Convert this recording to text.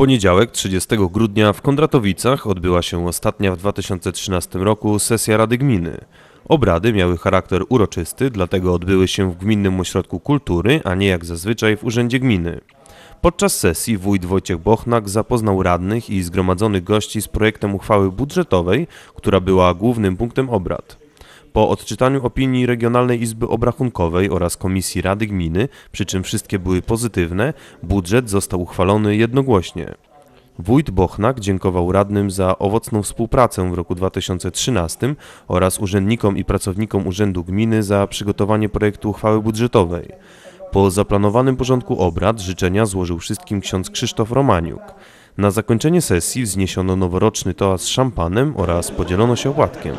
poniedziałek 30 grudnia w Kondratowicach odbyła się ostatnia w 2013 roku sesja Rady Gminy. Obrady miały charakter uroczysty, dlatego odbyły się w Gminnym Ośrodku Kultury, a nie jak zazwyczaj w Urzędzie Gminy. Podczas sesji wójt Wojciech Bochnak zapoznał radnych i zgromadzonych gości z projektem uchwały budżetowej, która była głównym punktem obrad. Po odczytaniu opinii Regionalnej Izby Obrachunkowej oraz Komisji Rady Gminy, przy czym wszystkie były pozytywne, budżet został uchwalony jednogłośnie. Wójt Bochnak dziękował radnym za owocną współpracę w roku 2013 oraz urzędnikom i pracownikom Urzędu Gminy za przygotowanie projektu uchwały budżetowej. Po zaplanowanym porządku obrad życzenia złożył wszystkim ksiądz Krzysztof Romaniuk. Na zakończenie sesji wzniesiono noworoczny toast z szampanem oraz podzielono się opłatkiem.